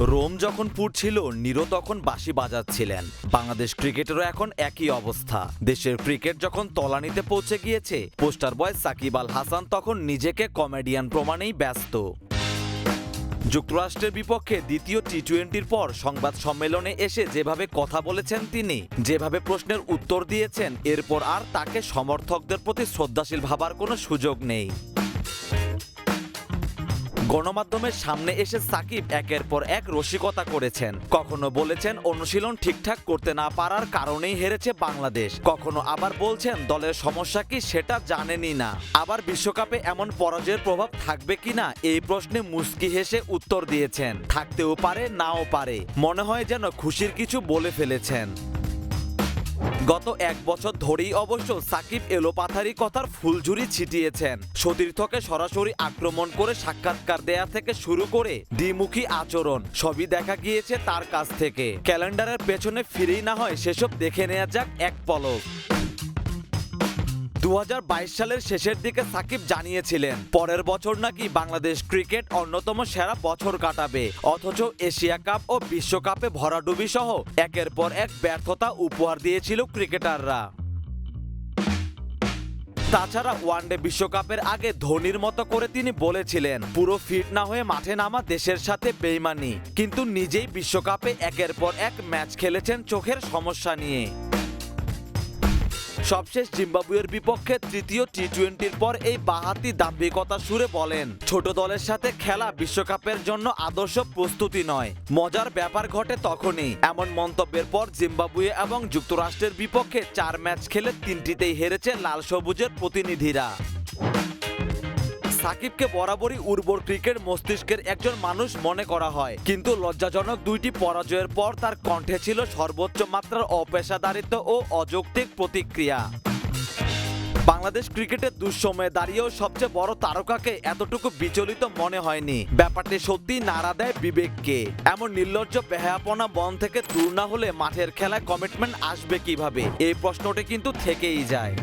Rome যখন পুড়ছিল Nero তখন বাঁশি বাজাচ্ছিলেন। বাংলাদেশ ক্রিকেটেরও এখন একই অবস্থা। দেশের ক্রিকেট যখন তলানিতে পৌঁছে গিয়েছে, পোস্টার বয় সাকিব আল হাসান তখন নিজেকে কমেডিয়ান প্রমাণেই ব্যস্ত। যুক্তরাষ্ট্রের বিপক্ষে দ্বিতীয় টি টোয়েন্টির পর সংবাদ সম্মেলনে এসে যেভাবে কথা বলেছেন তিনি, যেভাবে প্রশ্নের উত্তর দিয়েছেন, এরপর আর তাকে সমর্থকদের প্রতি শ্রদ্ধাশীল ভাবার কোনো সুযোগ নেই। গণমাধ্যমের সামনে এসে সাকিব একের পর এক রসিকতা করেছেন। কখনো বলেছেন অনুশীলন ঠিকঠাক করতে না পারার কারণেই হেরেছে বাংলাদেশ। কখনো আবার বলছেন দলের সমস্যা কি সেটা জানেনই না। আবার বিশ্বকাপে এমন পরাজয়ের প্রভাব থাকবে কিনা এই প্রশ্নে মুস্কি হেসে উত্তর দিয়েছেন। থাকতেও পারে, নাও পারে। মনে হয় যেন খুশির কিছু বলে ফেলেছেন। গত এক বছর ধরেই অবশ্য সাকিব এলোপাথারি কথার ফুলঝুরি ছিটিয়েছেন। সতীর্থকে সরাসরি আক্রমণ করে সাক্ষাৎকার দেয়া থেকে শুরু করে দ্বিমুখী আচরণ, সবই দেখা গিয়েছে তার কাছ থেকে। ক্যালেন্ডারের পেছনে ফিরেই না হয় সেসব দেখে নেওয়া যাক এক পলক। দু হাজার বাইশ সালের শেষের দিকে সাকিব জানিয়েছিলেন, পরের বছর নাকি বাংলাদেশ ক্রিকেট অন্যতম সেরা বছর কাটাবে, অথচ এশিয়া কাপ ও বিশ্বকাপে ভরাডুবি সহ একের পর এক ব্যর্থতা উপহার দিয়েছিল ক্রিকেটাররা। তাছাড়া ওয়ানডে বিশ্বকাপের আগে ধোনির মতো করে তিনি বলেছিলেন, পুরো ফিট না হয়ে মাঠে নামা দেশের সাথে বেইমানি। কিন্তু নিজেই বিশ্বকাপে একের পর এক ম্যাচ খেলেছেন চোখের সমস্যা নিয়ে। সবশেষ জিম্বাবুয়ের বিপক্ষে তৃতীয় টি টোয়েন্টির পর এই বাহাতি দাম্ভিকতা সুরে বলেন, ছোট দলের সাথে খেলা বিশ্বকাপের জন্য আদর্শ প্রস্তুতি নয়। মজার ব্যাপার ঘটে তখনই। এমন মন্তব্যের পর জিম্বাবুয়ে এবং যুক্তরাষ্ট্রের বিপক্ষে চার ম্যাচ খেলে তিনটিতেই হেরেছে লাল সবুজের প্রতিনিধিরা। সাকিবকে বরাবরই উর্বর ক্রিকেট মস্তিষ্কের একজন মানুষ মনে করা হয়। কিন্তু লজ্জাজনক দুইটি পরাজয়ের পর তার কণ্ঠে ছিল সর্বোচ্চ মাত্রার অপেশাদারিত্ব ও অযৌক্তিক প্রতিক্রিয়া। বাংলাদেশ ক্রিকেটের দুঃসময়ে দাঁড়িয়েও সবচেয়ে বড় তারকাকে এতটুকু বিচলিত মনে হয়নি। ব্যাপারটি সত্যি নাড়া দেয় বিবেককে। এমন নির্লজ্জ বেহায়াপনা বন থেকে দূর না হলে মাঠের খেলায় কমিটমেন্ট আসবে কীভাবে? এই প্রশ্নটি কিন্তু থেকেই যায়।